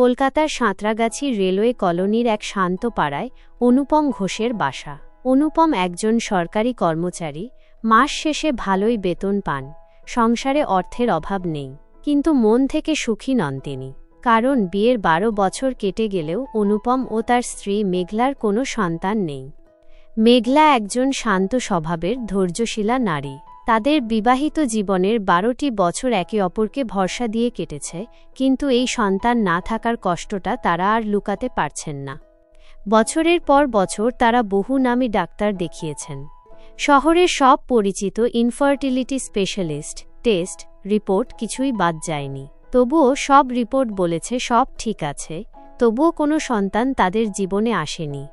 কলকাতার সাঁতরাগাছি রেলওয়ে কলোনির এক শান্ত পাড়ায় অনুপম ঘোষের বাসা। অনুপম একজন সরকারি কর্মচারী, মাস শেষে ভালোই বেতন পান, সংসারে অর্থের অভাব নেই, কিন্তু মন থেকে সুখী নন তিনি। কারণ বিয়ের বারো বছর কেটে গেলেও অনুপম ও তার স্ত্রী মেঘলার কোনো সন্তান নেই। মেঘলা একজন শান্ত স্বভাবের ধৈর্যশীলা নারী। তাদের বিবাহিত জীবনের বারোটি বছর একে অপরকে ভরসা দিয়ে কেটেছে, কিন্তু এই সন্তান না থাকার কষ্টটা তারা আর লুকাতে পারছেন না। বছরের পর বছর তারা বহু নামী ডাক্তার দেখিয়েছেন। শহরের সব পরিচিত ইনফার্টিলিটি স্পেশালিস্ট টেস্ট রিপোর্ট কিছুই বাদ যায়নি। তবুও সব রিপোর্ট বলেছে সব ঠিক আছে, তবুও কোনো সন্তান তাদের জীবনে আসেনি।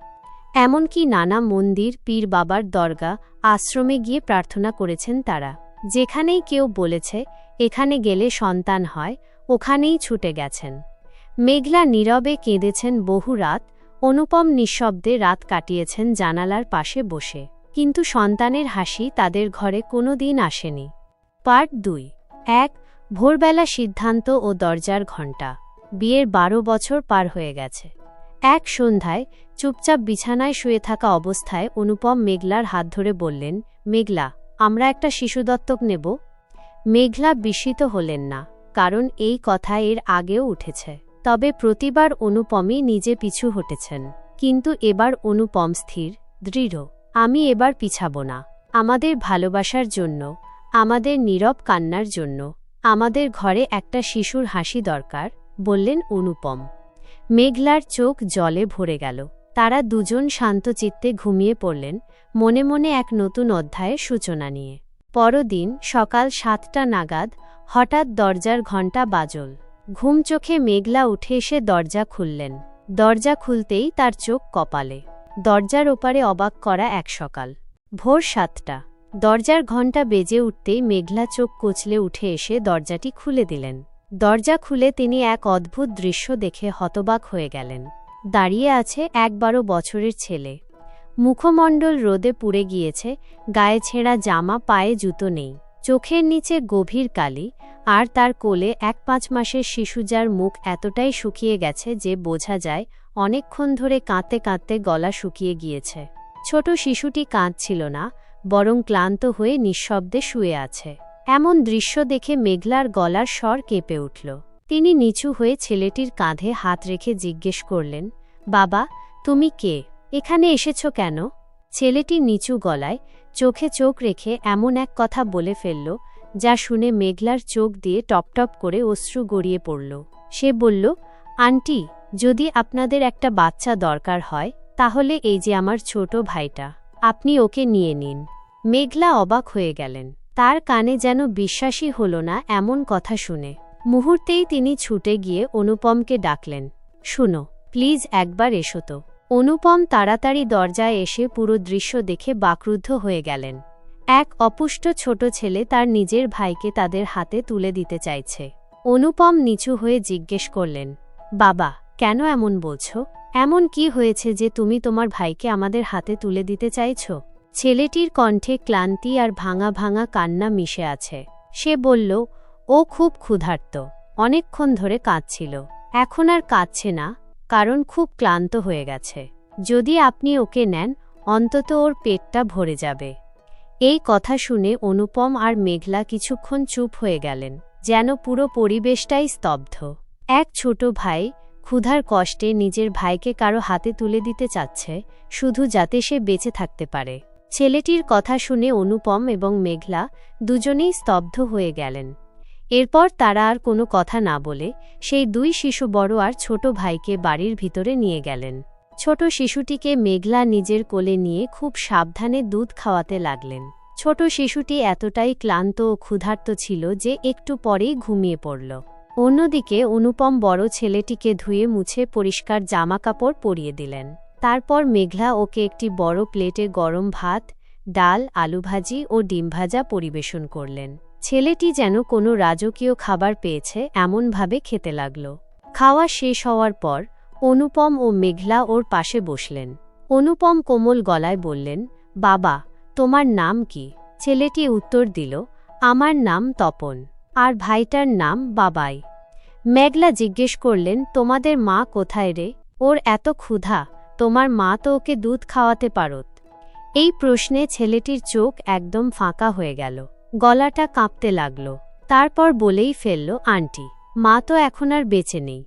এমনকি নানা মন্দির, পীর বাবার দরগা, আশ্রমে গিয়ে প্রার্থনা করেছেন তারা। যেখানেই কেউ বলেছে, এখানে গেলে সন্তান হয়, ওখানেই ছুটে গেছেন। মেঘলা নীরবে কেঁদেছেন বহু রাত, অনুপম নিঃশব্দে রাত কাটিয়েছেন জানালার পাশে বসে। কিন্তু সন্তানের হাসি তাদের ঘরে কোনো দিন আসেনি। পার্ট দুই। এক, ভোরবেলা সিদ্ধান্ত ও দরজার ঘণ্টা। বিয়ের বারো বছর পার হয়ে গেছে। এক সন্ধ্যায় চুপচাপ বিছানায় শুয়ে থাকা অবস্থায় অনুপম মেঘলার হাত ধরে বললেন, মেঘলা, আমরা একটা শিশু দত্তক নেব। মেঘলা বিস্মিত হলেন না, কারণ এই কথা এর আগেও উঠেছে। তবে প্রতিবার অনুপমই নিজে পিছু হটেছেন। কিন্তু এবার অনুপম স্থির, দৃঢ়, আমি এবার পিছাব না। আমাদের ভালোবাসার জন্য, আমাদের নীরব কান্নার জন্য, আমাদের ঘরে একটা শিশুর হাসি দরকার, বললেন অনুপম। মেঘলার চোখ জলে ভরে গেল। তারা দুজন শান্তচিত্তে ঘুমিয়ে পড়লেন, মনে মনে এক নতুন অধ্যায়ের সূচনা নিয়ে। পরদিন সকাল সাতটা নাগাদ হঠাৎ দরজার ঘণ্টা বাজল। ঘুম চোখে মেঘলা উঠে এসে দরজা খুললেন। দরজা খুলতেই তার চোখ কপালে। দরজার ওপারে অবাক করা এক সকাল। ভোর সাতটা। দরজার ঘণ্টা বেজে উঠতেই মেঘলা চোখ কচলে উঠে এসে দরজাটি খুলে দিলেন। দরজা খুলে তিনি এক অদ্ভুত দৃশ্য দেখে হতবাক হয়ে গেলেন। দাঁড়িয়ে আছে এক বারো বছরের ছেলে। মুখমণ্ডল রোদে পুড়ে গিয়েছে, গায়ে ছেঁড়া জামা, পায়ে জুতো নেই। চোখের নিচে গভীর কালি, আর তার কোলে এক পাঁচ মাসের শিশু যার মুখ এতটাই শুকিয়ে গেছে যে বোঝা যায় অনেকক্ষণ ধরে কাঁদতে কাঁদতে গলা শুকিয়ে গিয়েছে। ছোট শিশুটি কাঁদছিল না, বরং ক্লান্ত হয়ে নিঃশব্দে শুয়ে আছে। এমন দৃশ্য দেখে মেঘলার গলার স্বর কেঁপে উঠল। তিনি নিচু হয়ে ছেলেটির কাঁধে হাত রেখে জিজ্ঞেস করলেন, বাবা, তুমি কে? এখানে এসেছ কেন? ছেলেটি নিচু গলায় চোখে চোখ রেখে এমন এক কথা বলে ফেলল, যা শুনে মেঘলার চোখ দিয়ে টপটপ করে অশ্রু গড়িয়ে পড়ল। সে বলল, আন্টি, যদি আপনাদের একটা বাচ্চা দরকার হয়, তাহলে এই যে আমার ছোট ভাইটা, আপনি ওকে নিয়ে নিন। মেঘলা অবাক হয়ে গেলেন। তার কানে যেন বিশ্বাসী হল না এমন কথা শুনে। মুহূর্তেই তিনি ছুটে গিয়ে অনুপমকে ডাকলেন, শুনো, প্লিজ একবার এসো তো। অনুপম তাড়াতাড়ি দরজায় এসে পুরো দৃশ্য দেখে বাকরুদ্ধ হয়ে গেলেন। এক অপুষ্ট ছোট ছেলে তার নিজের ভাইকে তাদের হাতে তুলে দিতে চাইছে। অনুপম নিচু হয়ে জিজ্ঞেস করলেন, বাবা, কেন এমন বলছ? এমন কি হয়েছে যে তুমি তোমার ভাইকে আমাদের হাতে তুলে দিতে চাইছ? ছেলেটির কণ্ঠে ক্লান্তি আর ভাঙা ভাঙা কান্না মিশে আছে। সে বলল, ও খুব ক্ষুধার্ত। অনেকক্ষণ ধরে কাঁদছিল। এখন আর কাঁদছে না, কারণ খুব ক্লান্ত হয়ে গেছে। যদি আপনি ওকে নেন, অন্তত ওর পেটটা ভরে যাবে। এই কথা শুনে অনুপম আর মেঘলা কিছুক্ষণ চুপ হয়ে গেলেন, যেন পুরো পরিবেশটাই স্তব্ধ। এক ছোট ভাই ক্ষুধার কষ্টে নিজের ভাইকে কারও হাতে তুলে দিতে চাচ্ছে, শুধু যাতে সে বেঁচে থাকতে পারে। ছেলেটির কথা শুনে অনুপম এবং মেঘলা দুজনেই স্তব্ধ হয়ে গেলেন। এরপর তারা আর কোনো কথা না বলে সেই দুই শিশু বড় আর ছোট ভাইকে বাড়ির ভিতরে নিয়ে গেলেন। ছোট শিশুটিকে মেঘলা নিজের কোলে নিয়ে খুব সাবধানে দুধ খাওয়াতে লাগলেন। ছোট শিশুটি এতটাই ক্লান্ত ও ক্ষুধার্ত ছিল যে একটু পরেই ঘুমিয়ে পড়ল। অন্যদিকে অনুপম বড় ছেলেটিকে ধুয়ে মুছে পরিষ্কার জামাকাপড় পরিয়ে দিলেন। তারপর মেঘলা ওকে একটি বড় প্লেটে গরম ভাত, ডাল আলু ভাজি ও ডিম ভাজা পরিবেশন করলেন। ছেলেটি যেন কোনো রাজকীয় খাবার পেয়েছে, এমনভাবে খেতে লাগল। খাওয়া শেষ হওয়ার পর অনুপম ও মেঘলা ওর পাশে বসলেন। অনুপম কোমল গলায় বললেন, বাবা, তোমার নাম কি? ছেলেটি উত্তর দিল, আমার নাম তপন, আর ভাইটার নাম বাবাই। মেঘলা জিজ্ঞেস করলেন, তোমাদের মা কোথায় রে? ওর এত ক্ষুধা তোমার মা তো ওকে দুধ খাওয়াতে পারত। এই প্রশ্নে ছেলেটির চোখ একদম ফাঁকা হয়ে গেল। গলাটা কাঁপতে লাগল। তারপর বলেই ফেলল, আন্টি, মা তো এখন আর বেঁচে নেই।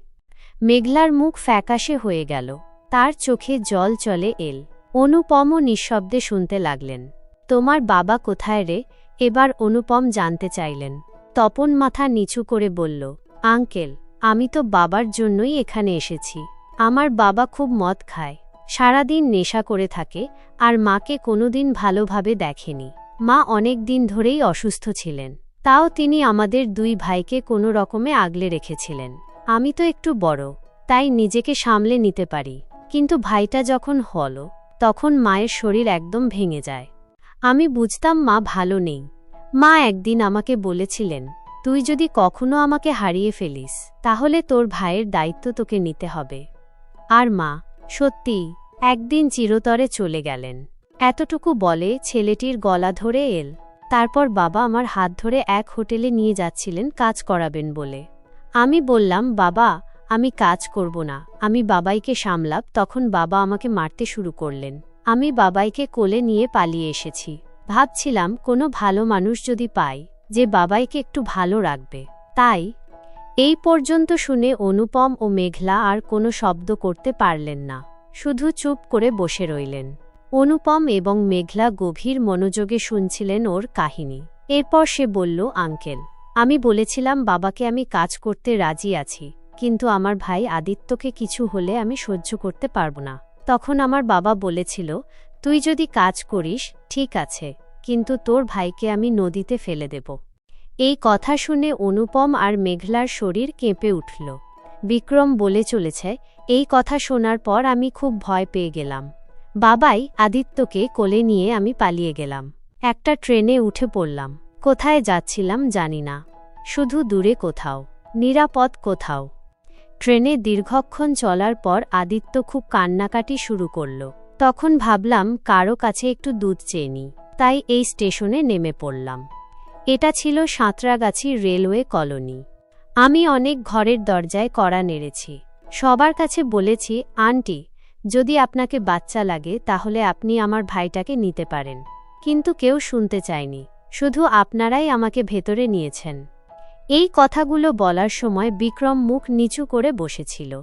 মেঘলার মুখ ফ্যাকাশে হয়ে গেল। তার চোখে জল চলে এল। অনুপমও নিঃশব্দে শুনতে লাগলেন, তোমার বাবা কোথায় রে? এবার অনুপম জানতে চাইলেন। তপন মাথা নিচু করে বলল, আঙ্কেল, আমি তো বাবার জন্যই এখানে এসেছি। আমার বাবা খুব মদ খায়, সারাদিন নেশা করে থাকে, আর মাকে কোনোদিন ভালোভাবে দেখেনি। মা অনেক দিন ধরেই অসুস্থ ছিলেন। তাও তিনি আমাদের দুই ভাইকে কোনো রকমে আগলে রেখেছিলেন। আমি তো একটু বড়, তাই নিজেকে সামলে নিতে পারি। কিন্তু ভাইটা যখন হল, তখন মায়ের শরীর একদম ভেঙে যায়। আমি বুঝতাম মা ভালো নেই। মা একদিন আমাকে বলেছিলেন, তুই যদি কখনো আমাকে হারিয়ে ফেলিস, তাহলে তোর ভাইয়ের দায়িত্ব তোকে নিতে হবে। আর মা, সত্যি, একদিন চিরতরে চলে গেলেন। এতটুকু বলে ছেলেটির গলা ধরে এল। তারপর বাবা আমার হাত ধরে এক হোটেলে নিয়ে যাচ্ছিলেন কাজ করাবেন বলে। আমি বললাম, বাবা, আমি কাজ করব না। আমি বাবাইকে সামলাব। তখন বাবা আমাকে মারতে শুরু করলেন। আমি বাবাইকে কোলে নিয়ে পালিয়ে এসেছি। ভাবছিলাম, কোনো ভালো মানুষ যদি পাই, যে বাবাইকে একটু ভালো রাখবে। তাই এই পর্যন্ত শুনে অনুপম ও মেঘলা আর কোনো শব্দ করতে পারলেন না, শুধু চুপ করে বসে রইলেন। অনুপম এবং মেঘলা গভীর মনোযোগে শুনছিলেন ওর কাহিনী। এরপর সে বলল, আঙ্কেল, আমি বলেছিলাম বাবাকে আমি কাজ করতে রাজি আছি, কিন্তু আমার ভাই আদিত্যকে কিছু হলে আমি সহ্য করতে পারব না। তখন আমার বাবা বলেছিল, তুই যদি কাজ করিস, ঠিক আছে, কিন্তু তোর ভাইকে আমি নদীতে ফেলে দেব। এই কথা শুনে অনুপম আর মেঘলার শরীর কেঁপে উঠল। বিক্রম বলে চলেছে, এই কথা শোনার পর আমি খুব ভয় পেয়ে গেলাম। বাবাই আদিত্যকে কোলে নিয়ে আমি পালিয়ে গেলাম। একটা ট্রেনে উঠে পড়লাম। কোথায় যাচ্ছিলাম জানি না। শুধু দূরে কোথাও। নিরাপদ কোথাও। ট্রেনে দীর্ঘক্ষণ চলার পর আদিত্য খুব কান্নাকাটি শুরু করল। তখন ভাবলাম, কারও কাছে একটু দুধ চেয়ে নিই তাই এই স্টেশনে নেমে পড়লাম। এটা ছিল সাঁতরাগাছি রেলওয়ে কলোনি। আমি অনেক ঘরের দরজায় কড়া নেড়েছি। সবার কাছে বলেছি, আন্টি, যদি আপনাকে বাচ্চা লাগে, তাহলে আপনি আমার ভাইটাকে নিতে পারেন। কিন্তু কেউ শুনতে চায়নি। শুধু আপনারাই আমাকে ভেতরে নিয়েছেন। এই কথাগুলো বলার সময় বিক্রম মুখ নিচু করে বসেছিল।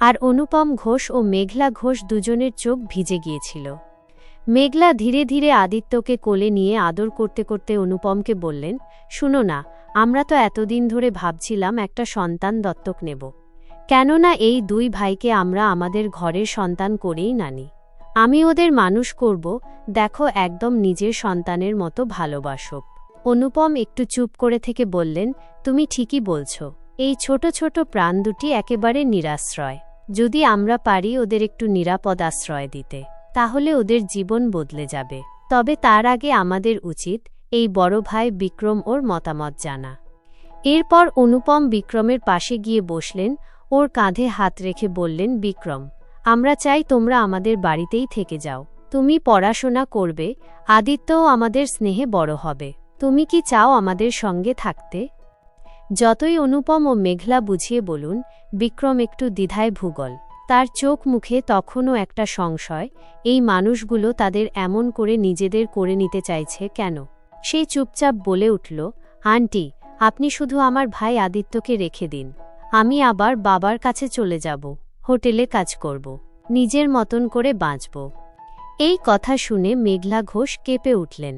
আর অনুপম ঘোষ ও মেঘলা ঘোষ দুজনের চোখ ভিজে গিয়েছিল। মেঘলা ধীরে ধীরে আদিত্যকে কোলে নিয়ে আদর করতে করতে অনুপমকে বললেন, শুনো না, আমরা তো এতদিন ধরে ভাবছিলাম একটা সন্তান দত্তক নেব। কেননা এই দুই ভাইকে আমরা আমাদের ঘরের সন্তান করেই নানি। আমি ওদের মানুষ করব, দেখো একদম নিজের সন্তানের মতো ভালোবাসব অনুপম একটু চুপ করে থেকে বললেন, তুমি ঠিকই বলছ, এই ছোট ছোট প্রাণ দুটি একেবারে নিরাশ্রয়। যদি আমরা পারি ওদের একটু নিরাপদ আশ্রয় দিতে। তাহলে ওদের জীবন বদলে যাবে। তবে তার আগে আমাদের উচিত এই বড় ভাই বিক্রম ওর মতামত জানা। এরপর অনুপম বিক্রমের পাশে গিয়ে বসলেন, ওর কাঁধে হাত রেখে বললেন, বিক্রম, আমরা চাই তোমরা আমাদের বাড়িতেই থেকে যাও। তুমি পড়াশোনা করবে, আদিত্যও আমাদের স্নেহে বড় হবে। তুমি কি চাও আমাদের সঙ্গে থাকতে? যতই অনুপম ও মেঘলা বুঝিয়ে বলুন, বিক্রম একটু দ্বিধায় ভূগোল। তার চোখ মুখে তখনও একটা সংশয়, এই মানুষগুলো তাদের এমন করে নিজেদের করে নিতে চাইছে কেন? সেই চুপচাপ বলে উঠল, আন্টি, আপনি শুধু আমার ভাই আদিত্যকে রেখে দিন। আমি আবার বাবার কাছে চলে যাব, হোটেলে কাজ করব, নিজের মতন করে বাঁচব এই কথা শুনে মেঘলা ঘোষ কেঁপে উঠলেন।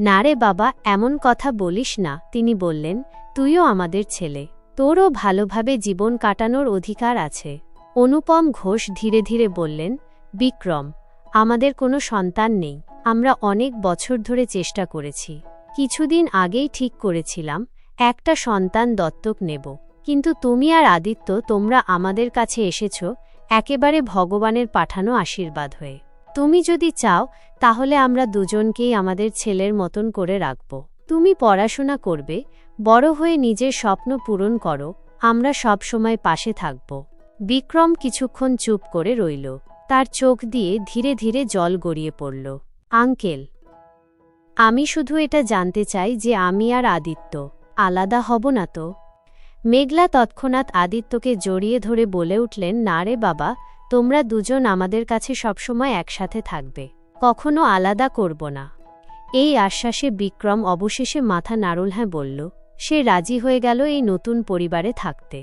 না রে বাবা, এমন কথা বলিস না তিনি বললেন, তুইও আমাদের ছেলে। তোরও ভালোভাবে জীবন কাটানোর অধিকার আছে। অনুপম ঘোষ ধীরে ধীরে বললেন, বিক্রম, আমাদের কোনো সন্তান নেই। আমরা অনেক বছর ধরে চেষ্টা করেছি। কিছুদিন আগেই ঠিক করেছিলাম, একটা সন্তান দত্তক নেব। কিন্তু তুমি আর আদিত্য, তোমরা আমাদের কাছে এসেছ, একেবারে ভগবানের পাঠানো আশীর্বাদ হয়ে। তুমি যদি চাও, তাহলে আমরা দুজনকেই আমাদের ছেলের মতন করে রাখব। তুমি পড়াশোনা করবে, বড় হয়ে নিজের স্বপ্ন পূরণ করো, আমরা সব সময় পাশে থাকব। বিক্রম কিছুক্ষণ চুপ করে রইল। তার চোখ দিয়ে ধীরে ধীরে জল গড়িয়ে পড়ল। আঙ্কেল, আমি শুধু এটা জানতে চাই যে আমি আর আদিত্য আলাদা হব না তো? মেঘলা তৎক্ষণাৎ আদিত্যকে জড়িয়ে ধরে বলে উঠলেন, না রে বাবা, তোমরা দুজন আমাদের কাছে সবসময় একসাথে থাকবে। কখনো আলাদা করব না। এই আশ্বাসে বিক্রম অবশেষে মাথা নাড়ল হ্যাঁ বলল, সে রাজি হয়ে গেল এই নতুন পরিবারে থাকতে।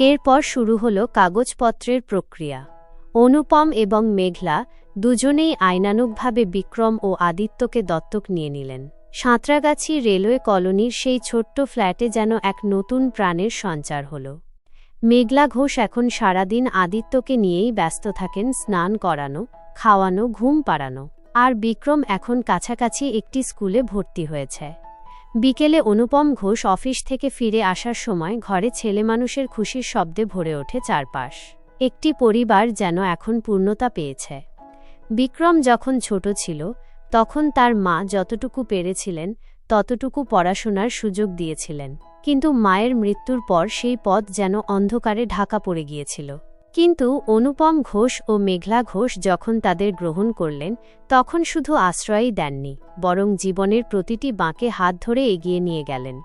এরপর শুরু হল কাগজপত্রের প্রক্রিয়া। অনুপম এবং মেঘলা দুজনেই আইনানুগভাবে বিক্রম ও আদিত্যকে দত্তক নিয়ে নিলেন। সাঁতরাগাছি রেলওয়ে কলোনির সেই ছোট্ট ফ্ল্যাটে যেন এক নতুন প্রাণের সঞ্চার হল। মেঘলা ঘোষ এখন সারাদিন আদিত্যকে নিয়েই ব্যস্ত থাকেন স্নান করানো, খাওয়ানো, ঘুম পাড়ানো। আর বিক্রম এখন কাছাকাছি একটি স্কুলে ভর্তি হয়েছে। বিকেলে অনুপম ঘোষ অফিস থেকে ফিরে আসার সময় ঘরে ছেলে মানুষের খুশির শব্দে ভরে ওঠে চারপাশ। একটি পরিবার যেন এখন পূর্ণতা পেয়েছে। বিক্রম যখন ছোট ছিল, তখন তার মা যতটুকু পেরেছিলেন, ততটুকু পড়াশোনার সুযোগ দিয়েছিলেন। কিন্তু মায়ের মৃত্যুর পর সেই পথ যেন অন্ধকারে ঢাকা পড়ে গিয়েছিল। কিন্তু অনুপম ঘোষ ও মেঘলা ঘোষ যখন তাদের গ্রহণ করলেন, তখন শুধু আশ্রয়ই দেননি, বরং জীবনের প্রতিটি বাঁকে হাত ধরে এগিয়ে নিয়ে গেলেন।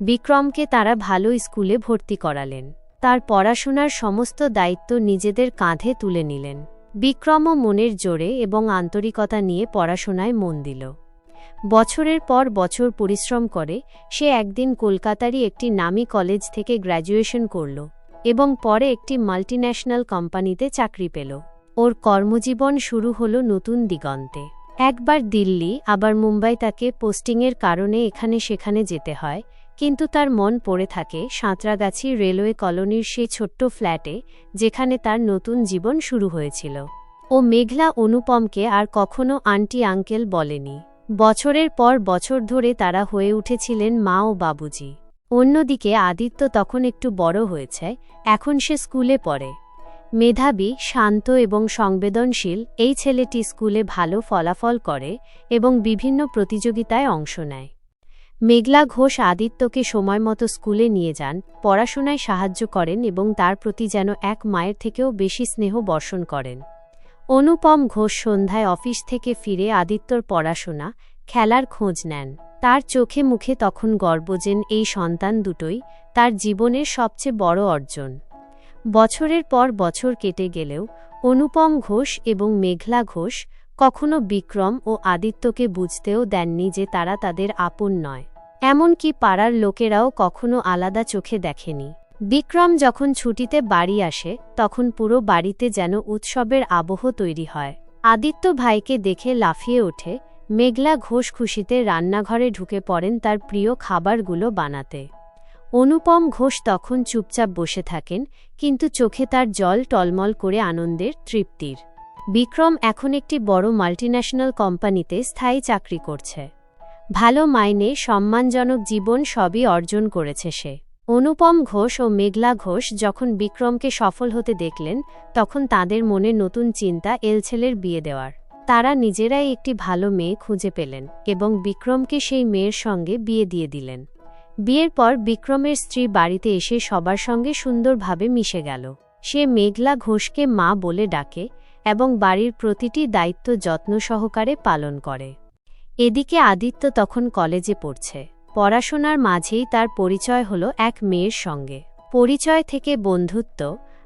বিক্রমকে তারা ভালো স্কুলে ভর্তি করালেন। তার পড়াশোনার সমস্ত দায়িত্ব নিজেদের কাঁধে তুলে নিলেন। বিক্রমও মনের জোরে এবং আন্তরিকতা নিয়ে পড়াশোনায় মন দিল। বছরের পর বছর পরিশ্রম করে, সে একদিন কলকাতারই একটি নামী কলেজ থেকে গ্র্যাজুয়েশন করল। এবং পরে একটি মাল্টিন্যাশনাল কোম্পানিতে চাকরি পেল। ওর কর্মজীবন শুরু হল নতুন দিগন্তে। একবার দিল্লি, আবার মুম্বাই তাকে পোস্টিংয়ের কারণে এখানে সেখানে যেতে হয়, কিন্তু তার মন পড়ে থাকে সাঁতরাগাছি রেলওয়ে কলোনির সেই ছোট্ট ফ্ল্যাটে, যেখানে তার নতুন জীবন শুরু হয়েছিল। ও মেঘলা অনুপমকে আর কখনো আন্টি আঙ্কেল বলেনি। বছরের পর বছর ধরে তারা হয়ে উঠেছিলেন মা ও বাবুজি। অন্যদিকে আদিত্য তখন একটু বড় হয়েছে, এখন সে স্কুলে পড়ে। মেধাবী, শান্ত এবং সংবেদনশীল, এই ছেলেটি স্কুলে ভালো ফলাফল করে এবং বিভিন্ন প্রতিযোগিতায় অংশ নেয়। মেঘলা ঘোষ আদিত্যকে সময়মতো স্কুলে নিয়ে যান, পড়াশোনায় সাহায্য করেন এবং তার প্রতি যেন এক মায়ের থেকেও বেশি স্নেহ বর্ষণ করেন। অনুপম ঘোষ সন্ধ্যায় অফিস থেকে ফিরে আদিত্যর পড়াশোনা খেলার খোঁজ নেন। তার চোখে মুখে তখন গর্বজেন এই সন্তান দুটোই তার জীবনের সবচেয়ে বড় অর্জন। বছরের পর বছর কেটে গেলেও অনুপম ঘোষ এবং মেঘলা ঘোষ কখনো বিক্রম ও আদিত্যকে বুঝতেও দেননি যে তারা তাদের আপন নয়। এমনকি পাড়ার লোকেরাও কখনো আলাদা চোখে দেখেনি। বিক্রম যখন ছুটিতে বাড়ি আসে, তখন পুরো বাড়িতে যেন উৎসবের আবহ তৈরি হয়। আদিত্য ভাইকে দেখে লাফিয়ে ওঠে মেঘলা ঘোষ খুশিতে রান্নাঘরে ঢুকে পড়েন তার প্রিয় খাবারগুলো বানাতে। অনুপম ঘোষ তখন চুপচাপ বসে থাকেন, কিন্তু চোখে তার জল টলমল করে আনন্দের তৃপ্তির। বিক্রম এখন একটি বড় মাল্টিন্যাশনাল কোম্পানিতে স্থায়ী চাকরি করছে। ভালো মাইনে, সম্মানজনক জীবন সবই অর্জন করেছে সে। অনুপম ঘোষ ও মেঘলা ঘোষ যখন বিক্রমকে সফল হতে দেখলেন, তখন তাদের মনে নতুন চিন্তা এলছেলের বিয়ে দেওয়ার। তারা নিজেরাই একটি ভালো মেয়ে খুঁজে পেলেন এবং বিক্রমকে সেই মেয়ের সঙ্গে বিয়ে দিয়ে দিলেন। বিয়ের পর বিক্রমের স্ত্রী বাড়িতে এসে সবার সঙ্গে সুন্দরভাবে মিশে গেল। সে মেঘলা ঘোষকে মা বলে ডাকে এবং বাড়ির প্রতিটি দায়িত্ব যত্ন সহকারে পালন করে। এদিকে আদিত্য তখন কলেজে পড়ছে। পড়াশোনার মাঝেই তার পরিচয় হল এক মেয়ের সঙ্গে। পরিচয় থেকে বন্ধুত্ব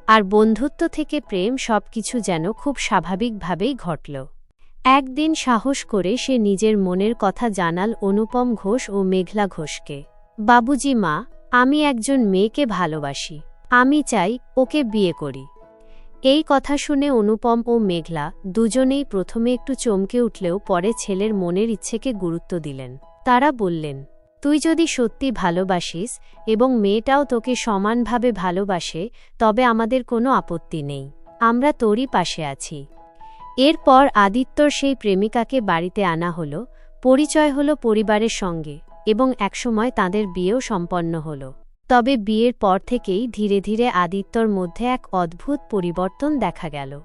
আর বন্ধুত্ব থেকে প্রেম সবকিছু যেন খুব স্বাভাবিকভাবেই ঘটল। একদিন সাহস করে সে নিজের মনের কথা জানাল অনুপম ঘোষ ও মেঘলা ঘোষকে। বাবুজি মা, আমি একজন মেয়েকে ভালোবাসি। আমি চাই ওকে বিয়ে করি। এই কথা শুনে অনুপম ও মেঘলা দুজনেই প্রথমে একটু চমকে উঠলেও পরে ছেলের মনের ইচ্ছেকে গুরুত্ব দিলেন। তারা বললেন, তুই যদি সত্যি ভালোবাসিস এবং মেয়েটাও তোকে সমানভাবে ভালোবাসে, তবে আমাদের কোনো আপত্তি নেই। আমরা তোরই পাশে আছি। এরপর আদিত্যর সেই প্রেমিকাকে বাড়িতে আনা হল, পরিচয় হল পরিবারের সঙ্গে এবং একসময় তাদের বিয়েও সম্পন্ন হল। তবে বিয়ের পর থেকেই ধীরে ধীরে আদিত্যর মধ্যে এক অদ্ভুত পরিবর্তন দেখা গেল।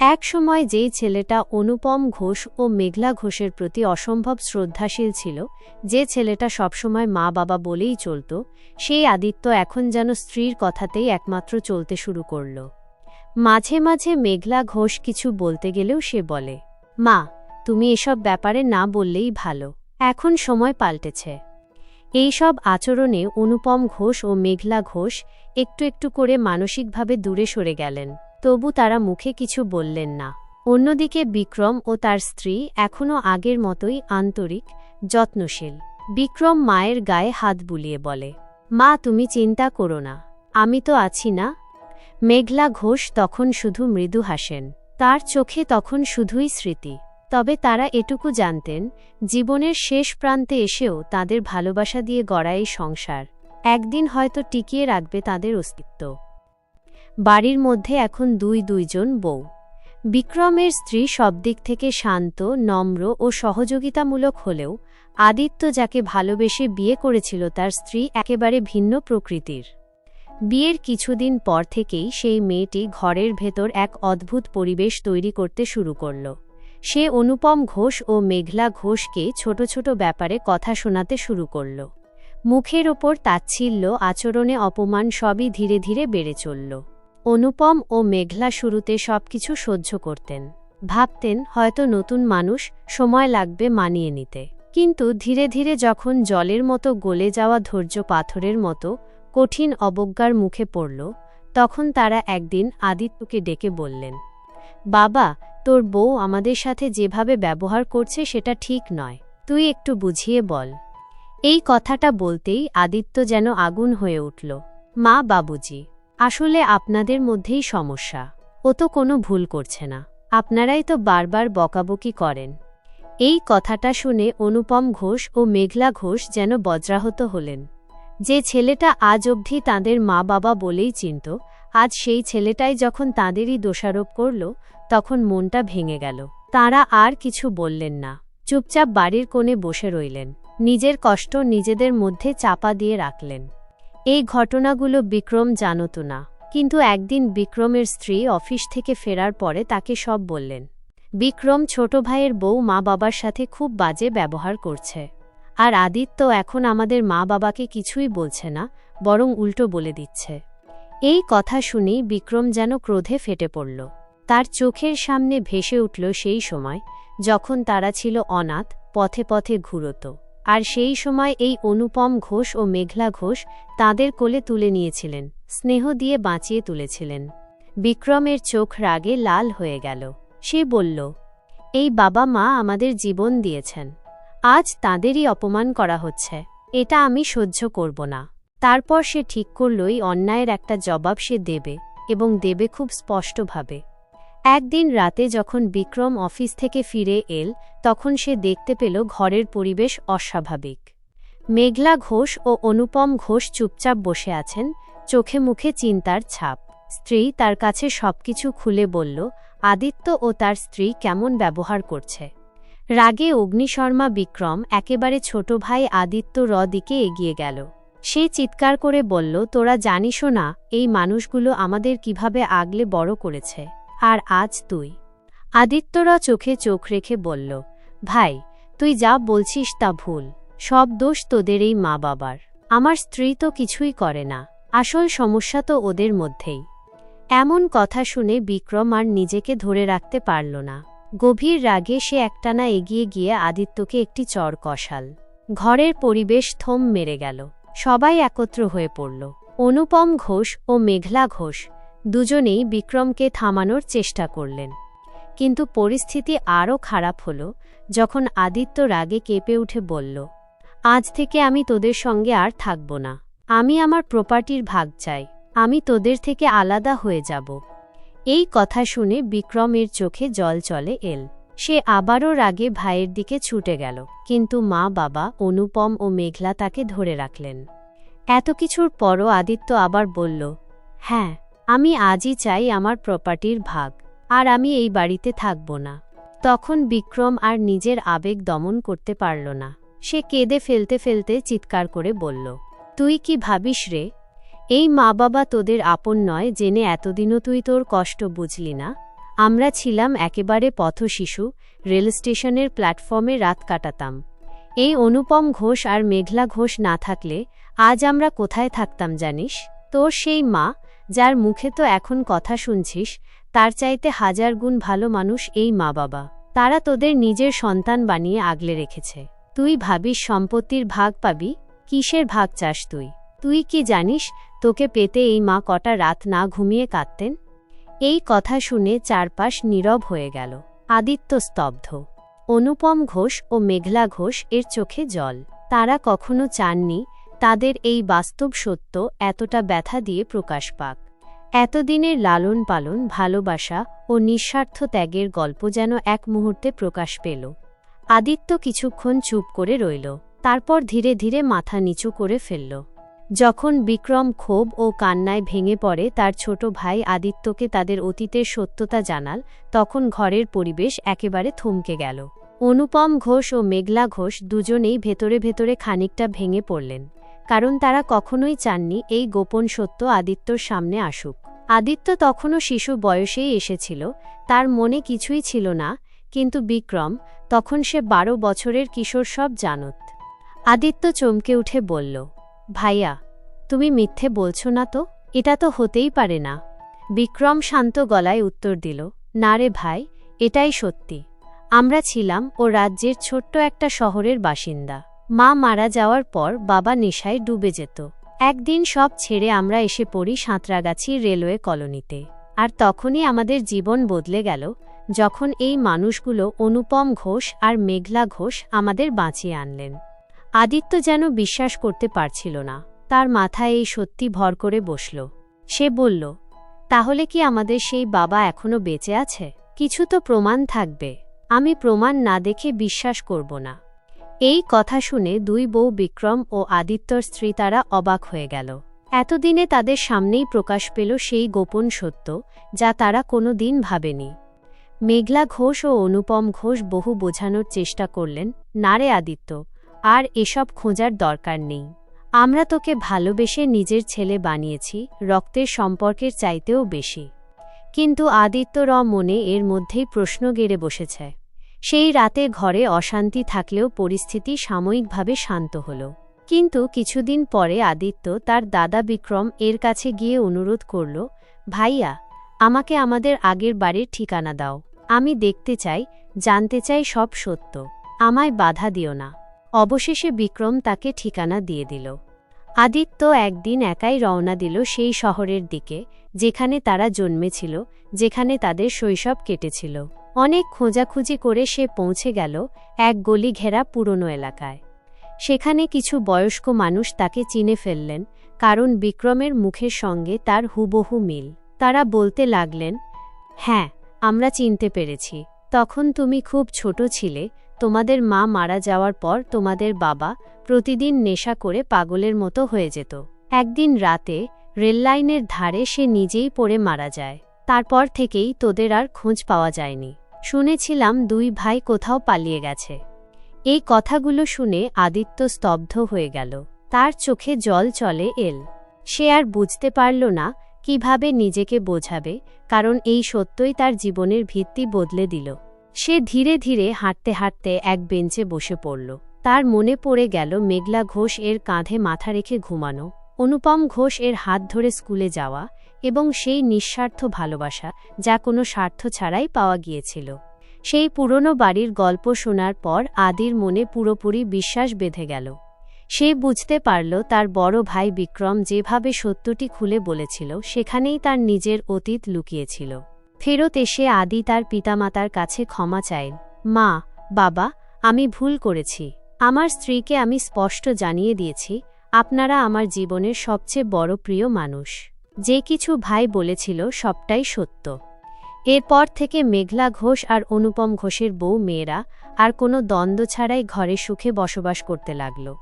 এক সময় যেই ছেলেটা অনুপম ঘোষ ও মেঘলা ঘোষের প্রতি অসম্ভব শ্রদ্ধাশীল ছিল, যে ছেলেটা সবসময় মা বাবা বলেই চলত, সেই আদিত্য এখন যেন স্ত্রীর কথাতেই একমাত্র চলতে শুরু করল। মাঝে মাঝে মেঘলা ঘোষ কিছু বলতে গেলেও সে বলে, মা, তুমি এসব ব্যাপারে না বললেই ভালো। এখন সময় পাল্টেছে। এইসব আচরণে অনুপম ঘোষ ও মেঘলা ঘোষ একটু একটু করে মানসিকভাবে দূরে সরে গেলেন। তবু তারা মুখে কিছু বললেন না। অন্যদিকে বিক্রম ও তার স্ত্রী এখনও আগের মতোই আন্তরিক, যত্নশীল। বিক্রম মায়ের গায়ে হাত বুলিয়ে বলে, মা, তুমি চিন্তা করো না। আমি তো আছি না। মেঘলা ঘোষ তখন শুধু মৃদু হাসেন। তার চোখে তখন শুধুই স্মৃতি। তবে তারা এটুকু জানতেন, জীবনের শেষ প্রান্তে এসেও তাদের ভালোবাসা দিয়ে গড়া এই সংসার, একদিন হয়তো টিকিয়ে রাখবে তাদের অস্তিত্ব। বাড়ির মধ্যে এখন দুই দুইজন বউ। বিক্রমের স্ত্রী সব দিক থেকে শান্ত, নম্র ও সহযোগিতামূলক হলেও আদিত্য যাকে ভালোবেসে বিয়ে করেছিল তার স্ত্রী একেবারে ভিন্ন প্রকৃতির। বিয়ের কিছুদিন পর থেকেই সেই মেয়েটি ঘরের ভেতর এক অদ্ভুত পরিবেশ তৈরি করতে শুরু করল। সে অনুপম ঘোষ ও মেঘলা ঘোষকে ছোট ছোট ব্যাপারে কথা শোনাতে শুরু করল। মুখের ওপর তাচ্ছিল্য, আচরণে অপমান সবই ধীরে ধীরে বেড়ে চলল। অনুপম ও মেঘলা শুরুতে সবকিছু সহ্য করতেন। ভাবতেন, হয়তো নতুন মানুষ, সময় লাগবে মানিয়ে নিতে। কিন্তু ধীরে ধীরে যখন জলের মতো গলে যাওয়া ধৈর্য পাথরের মতো কঠিন অবজ্ঞার মুখে পড়ল, তখন তারা একদিন আদিত্যকে ডেকে বললেন, বাবা, তোর বউ আমাদের সাথে যেভাবে ব্যবহার করছে সেটা ঠিক নয়, তুই একটু বুঝিয়ে বল। এই কথাটা বলতেই আদিত্য যেন আগুন হয়ে উঠল, মা বাবুজি, আসলে আপনাদের মধ্যেই সমস্যা, ও তো কোনো ভুল করছে না, আপনারাই তো বারবার বকাবকি করেন। এই কথাটা শুনে অনুপম ঘোষ ও মেঘলা ঘোষ যেন বজ্রাহত হলেন। যে ছেলেটা আজ অবধি তাঁদের মা বাবা বলেই চিনত, আজ সেই ছেলেটাই যখন তাঁদেরই দোষারোপ করল, তখন মনটা ভেঙে গেল। তারা আর কিছু বললেন না। চুপচাপ বাড়ির কোণে বসে রইলেন। নিজের কষ্ট নিজেদের মধ্যে চাপা দিয়ে রাখলেন। এই ঘটনাগুলো বিক্রম জানত না। কিন্তু একদিন বিক্রমের স্ত্রী অফিস থেকে ফেরার পরে তাকে সব বললেন। বিক্রম ছোট ভাইয়ের বউ মা বাবার সাথে খুব বাজে ব্যবহার করছে। আর আদিত্য এখন আমাদের মা বাবাকে কিছুই বলছে না, বরং উল্টো বলে দিচ্ছে। এই কথা শুনেই বিক্রম যেন ক্রোধে ফেটে পড়ল। তার চোখের সামনে ভেসে উঠল সেই সময় যখন তারা ছিল অনাথ, পথে পথে ঘুরত। আর সেই সময় এই অনুপম ঘোষ ও মেঘলা ঘোষ তাদের কোলে তুলে নিয়েছিলেন, স্নেহ দিয়ে বাঁচিয়ে তুলেছিলেন। বিক্রমের চোখ রাগে লাল হয়ে গেল। সে বলল, এই বাবা মা আমাদের জীবন দিয়েছেন। আজ তাঁদেরই অপমান করা হচ্ছে। এটা আমি সহ্য করব না। তারপর সে ঠিক করলই অন্যায়ের একটা জবাব সে দেবে এবং দেবে খুব স্পষ্টভাবে। একদিন রাতে যখন বিক্রম অফিস থেকে ফিরে এল, তখন সে দেখতে পেল ঘরের পরিবেশ অস্বাভাবিক। মেঘলা ঘোষ ও অনুপম ঘোষ চুপচাপ বসে আছেন, চোখে মুখে চিন্তার ছাপ। স্ত্রী তার কাছে সবকিছু খুলে বলল, আদিত্য ও তার স্ত্রী কেমন ব্যবহার করছে? রাগে অগ্নিশর্মা বিক্রম একেবারে ছোট ভাই আদিত্য র দিকে এগিয়ে গেল। সে চিৎকার করে বলল, তোরা জানিসও না, এই মানুষগুলো আমাদের কীভাবে আগলে বড় করেছে। আর আজ তুই? আদিত্যরা চোখে চোখ রেখে বলল, ভাই, তুই যা বলছিস তা ভুল। সব দোষ তোদের এই মা বাবার আমার স্ত্রী তো কিছুই করে না। আসল সমস্যা তো ওদের মধ্যেই। এমন কথা শুনে বিক্রম আর নিজেকে ধরে রাখতে পারল না। গভীর রাগে সে একটানা এগিয়ে গিয়ে আদিত্যকে একটি চর কষাল। ঘরের পরিবেশ থম মেরে গেল। সবাই একত্র হয়ে পড়ল। অনুপম ঘোষ ও মেঘলা ঘোষ দুজনেই বিক্রমকে থামানোর চেষ্টা করলেন। কিন্তু পরিস্থিতি আরও খারাপ হল যখন আদিত্য রাগে কেঁপে উঠে বলল, আজ থেকে আমি তোদের সঙ্গে আর থাকব না। আমি আমার প্রপার্টির ভাগ চাই। আমি তোদের থেকে আলাদা হয়ে যাব। এই কথা শুনে বিক্রমের চোখে জল চলে এল। সে আবারও রাগে ভাইয়ের দিকে ছুটে গেল, কিন্তু মা বাবা, অনুপম ও মেঘলা তাকে ধরে রাখলেন। এত কিছুর পরও আদিত্য আবার বলল হ্যাঁ আমি আজই চাই আমার প্রপার্টির ভাগ, আর আমি এই বাড়িতে থাকব না। তখন বিক্রম আর নিজের আবেগ দমন করতে পারল না। সে কেঁদে ফেলতে ফেলতে চিৎকার করে বলল, তুই কি ভাবিস রে এই মা বাবা তোদের আপন নয়, জেনে এতদিনও তুই তোর কষ্ট বুঝলি না? আমরা ছিলাম একেবারে পথশিশু, রেল স্টেশনের প্ল্যাটফর্মে রাত কাটাতাম। এই অনুপম ঘোষ আর মেঘলা ঘোষ না থাকলে আজ আমরা কোথায় থাকতাম জানিস? তোর সেই মা, যার মুখে তো এখন কথা শুনছিস, তার চাইতে হাজার গুণ ভালো মানুষ এই মা বাবা তারা তোদের নিজের সন্তান বানিয়ে আগলে রেখেছে। তুই ভাবিস সম্পত্তির ভাগ পাবি, কিসের ভাগ চাস তুই? তুই কি জানিস, তোকে পেতে এই মা কটা রাত না ঘুমিয়ে কাঁদতেন? এই কথা শুনে চারপাশ নীরব হয়ে গেল। আদিত্য স্তব্ধ। অনুপম ঘোষ ও মেঘলা ঘোষ এর চোখে জল। তারা কখনো চাননি, তাদের এই বাস্তব সত্য এতটা ব্যথা দিয়ে প্রকাশ পাক। এতদিনের লালন পালন, ভালোবাসা ও নিঃস্বার্থ ত্যাগের গল্প যেন এক মুহূর্তে প্রকাশ পেল। আদিত্য কিছুক্ষণ চুপ করে রইল। তারপর ধীরে ধীরে মাথা নিচু করে ফেলল। যখন বিক্রম ক্ষোভ ও কান্নায় ভেঙে পড়ে তার ছোট ভাই আদিত্যকে তাদের অতীতের সত্যতা জানাল, তখন ঘরের পরিবেশ একেবারে থমকে গেল। অনুপম ঘোষ ও মেঘলা ঘোষ দুজনেই ভেতরে ভেতরে খানিকটা ভেঙে পড়লেন, কারণ তারা কখনোই চাননি এই গোপন সত্য আদিত্যর সামনে আসুক। আদিত্য তখনও শিশু বয়সেই এসেছিল, তার মনে কিছুই ছিল না, কিন্তু বিক্রম, তখন সে বারো বছরের কিশোর সব জানত। আদিত্য চমকে উঠে বলল ভাইয়া, তুমি মিথ্যে বলছো না তো? এটা তো হতেই পারে না। বিক্রম শান্ত গলায় উত্তর দিল, না রে ভাই, এটাই সত্যি। আমরা ছিলাম ও রাজ্যের ছোট্ট একটা শহরের বাসিন্দা। মা মারা যাওয়ার পর বাবা নেশায় ডুবে যেত। একদিন সব ছেড়ে আমরা এসে পড়ি সাঁতরাগাছি রেলওয়ে কলোনিতে। আর তখনই আমাদের জীবন বদলে গেল, যখন এই মানুষগুলো অনুপম ঘোষ আর মেঘলা ঘোষ আমাদের বাঁচিয়ে আনলেন। আদিত্য যেন বিশ্বাস করতে পারছিল না। তার মাথায় এই সত্যি ভর করে বসল। সে বলল, তাহলে কি আমাদের সেই বাবা এখনও বেঁচে আছে? কিছু তো প্রমাণ থাকবে। আমি প্রমাণ না দেখে বিশ্বাস করব না। এই কথা শুনে দুই বউ বিক্রম ও আদিত্যর স্ত্রী তারা অবাক হয়ে গেল। এতদিনে তাদের সামনেই প্রকাশ পেল সেই গোপন সত্য, যা তারা কোনো দিন ভাবেনি। মেঘলা ঘোষ ও অনুপম ঘোষ বহু বোঝানোর চেষ্টা করলেন নারে আদিত্য আর এসব খোঁজার দরকার নেই। আমরা তোকে ভালোবেসে নিজের ছেলে বানিয়েছি, রক্তের সম্পর্কের চাইতেও বেশি। কিন্তু আদিত্য র মনে এর মধ্যেই প্রশ্ন গেড়ে বসেছে। সেই রাতে ঘরে অশান্তি থাকলেও পরিস্থিতি সাময়িকভাবে শান্ত হল। কিন্তু কিছুদিন পরে আদিত্য তার দাদা বিক্রম এর কাছে গিয়ে অনুরোধ করল, ভাইয়া, আমাকে আমাদের আগের বাড়ির ঠিকানা দাও। আমি দেখতে চাই, জানতে চাই সব সত্য। আমায় বাধা দিও না। অবশেষে বিক্রম তাকে ঠিকানা দিয়ে দিল। আদিত্য একদিন একাই রওনা দিল সেই শহরের দিকে, যেখানে তারা জন্মেছিল, যেখানে তাদের শৈশব কেটেছিল। অনেক খোঁজাখুঁজি করে সে পৌঁছে গেল এক গলি ঘেরা পুরনো এলাকায়। সেখানে কিছু বয়স্ক মানুষ তাকে চিনে ফেললেন, কারণ বিক্রমের মুখের সঙ্গে তার হুবহু মিল। তারা বলতে লাগলেন হ্যাঁ আমরা চিনতে পেরেছি। তখন তুমি খুব ছোট ছিলে তোমাদের মা মারা যাওয়ার পর তোমাদের বাবা প্রতিদিন নেশা করে পাগলের মতো হয়ে যেত। একদিন রাতে রেললাইনের ধারে সে নিজেই পড়ে মারা যায়। তারপর থেকেই তোদের আর খোঁজ পাওয়া যায়নি। শুনেছিলাম দুই ভাই কোথাও পালিয়ে গেছে। এই কথাগুলো শুনে আদিত্য স্তব্ধ হয়ে গেল। তার চোখে জল চলে এল। সে আর বুঝতে পারল না কীভাবে নিজেকে বোঝাবে, কারণ এই সত্যই তার জীবনের ভিত্তি বদলে দিল। সে ধীরে ধীরে হাঁটতে হাঁটতে এক বেঞ্চে বসে পড়ল। তার মনে পড়ে গেল মেঘলা ঘোষ এর কাঁধে মাথা রেখে ঘুমানো, অনুপম ঘোষ এর হাত ধরে স্কুলে যাওয়া এবং সেই নিঃস্বার্থ ভালোবাসা যা কোনো স্বার্থ ছাড়াই পাওয়া গিয়েছিল। সেই পুরনো বাড়ির গল্প শোনার পর আদির মনে পুরোপুরি বিশ্বাস বেঁধে গেল। সে বুঝতে পারল তার বড় ভাই বিক্রম যেভাবে সত্যটি খুলে বলেছিল, সেখানেই তার নিজের অতীত লুকিয়েছিল। ফেরত এসে আদি তার পিতামাতার কাছে ক্ষমা চাইল। মা, বাবা, আমি ভুল করেছি। আমার স্ত্রীকে আমি স্পষ্ট জানিয়ে দিয়েছি, আপনারা আমার জীবনের সবচেয়ে বড় প্রিয় মানুষ। যে কিছু ভাই বলেছিল সবটাই সত্য। এরপর থেকে মেঘলা ঘোষ আর অনুপম ঘোষের বউ মেয়েরা আর কোনো দ্বন্দ্ব ছাড়াই ঘরে সুখে বসবাস করতে লাগল।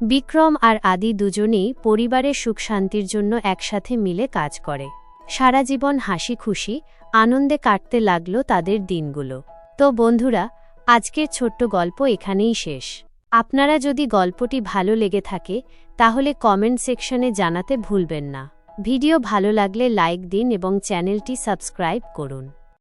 বিক্রম আর আদি দুজনেই পরিবারের সুখ শান্তির জন্য একসাথে মিলে কাজ করে। সারা জীবন হাসি খুশি আনন্দে কাটতে লাগল তাদের দিনগুলো। তো বন্ধুরা, আজকের ছোট্ট গল্প এখানেই শেষ। আপনারা যদি গল্পটি ভালো লেগে থাকে, তাহলে কমেন্ট সেকশনে জানাতে ভুলবেন না। ভিডিও ভালো লাগলে লাইক দিন এবং চ্যানেলটি সাবস্ক্রাইব করুন।